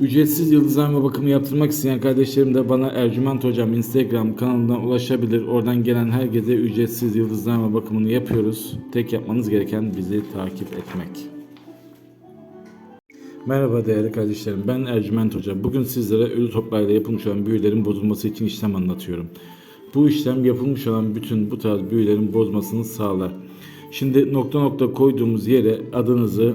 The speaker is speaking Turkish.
Ücretsiz yıldızlama bakımı yaptırmak isteyen kardeşlerim de bana Ercüment Hocam Instagram kanalından ulaşabilir. Oradan gelen herkese ücretsiz yıldızlama bakımını yapıyoruz. Tek yapmanız gereken bizi takip etmek. Merhaba değerli kardeşlerim. Ben Ercüment Hoca. Bugün sizlere ölü toplarla yapılmış olan büyülerin bozulması için işlem anlatıyorum. Bu işlem yapılmış olan bütün bu tarz büyülerin bozmasını sağlar. Şimdi nokta nokta koyduğumuz yere adınızı,